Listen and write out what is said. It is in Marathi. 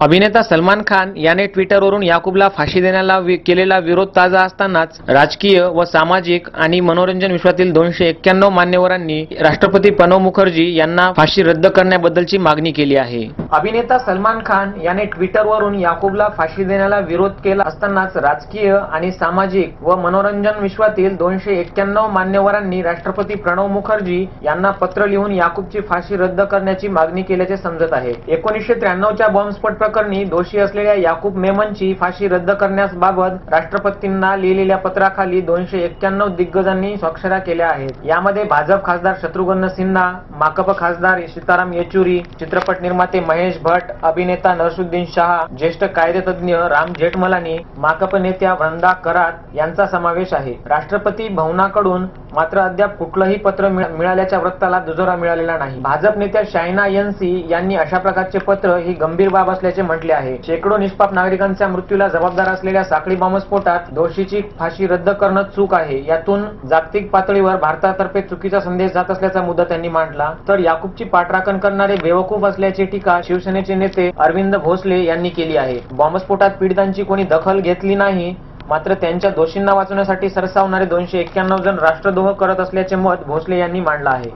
अभिनेता सलमान खान याने ट्विटरवरून याकूबला फाशी देण्याला केलेला विरोध ताजा असतानाच राजकीय व सामाजिक आणि मनोरंजन विश्वातील दोनशे एक्क्याण्णव मान्यवरांनी राष्ट्रपती प्रणव मुखर्जी यांना फाशी रद्द करण्याबद्दलची मागणी केली आहे. अभिनेता सलमान खान याने ट्विटरवरून याकूबला फाशी देण्याला विरोध केला असतानाच राजकीय आणि सामाजिक व मनोरंजन विश्वातील दोनशे एक्क्याण्णव मान्यवरांनी राष्ट्रपती प्रणव मुखर्जी यांना पत्र लिहून याकूबची फाशी रद्द करण्याची मागणी केल्याचे समजत आहे. एकोणीसशे त्र्याण्णवच्या बॉम्बस्फोट प्रकरणी दोषी असलेल्या याकूब मेमनची फाशी रद्द करण्याबाबत राष्ट्रपतींना लिहिलेल्या पत्राखाली दोनशे एक्क्याण्णव दिग्गजांनी स्वाक्षऱ्या केल्या आहेत. यामध्ये भाजप खासदार शत्रुघ्न सिन्हा माकप खासदार सीताराम येचुरी चित्रपट निर्माते महेश भट अभिनेता नरसुद्दीन शहा ज्येष्ठ कायदेतज्ञ राम जेठमलानी माकप नेत्या वृंदा करात यांचा समावेश आहे. राष्ट्रपती भवनाकडून मात्र अद्याप कुठलंही पत्र मिळाल्याच्या वृत्ताला दुजोरा मिळालेला नाही. भाजप नेत्या शायना एनसी यांनी अशा प्रकारचे पत्र ही गंभीर बाब असल्याचे असल्याचे म्हटले आहे. शेकडो निष्पाप नागरिकांच्या मृत्यूला जबाबदार असलेल्या साखळी बॉम्बस्फोटात दोषीची फाशी रद्द करणं चूक आहे. यातून जागतिक पातळीवर भारतातर्फे चुकीचा संदेश जात असल्याचा मुद्दा त्यांनी मांडला. तर याकूबची पाठराखण करणारे बेवकूफ असल्याची टीका शिवसेनेचे नेते अरविंद भोसले यांनी केली आहे. बॉम्बस्फोटात पीडितांची कोणी दखल घेतली नाही मात्र त्यांच्या दोषींना वाचवण्यासाठी सरसावणारे दोनशे एक्क्याण्णव जण राष्ट्रद्रोह करत असल्याचे मत भोसले यांनी मांडलं आहे.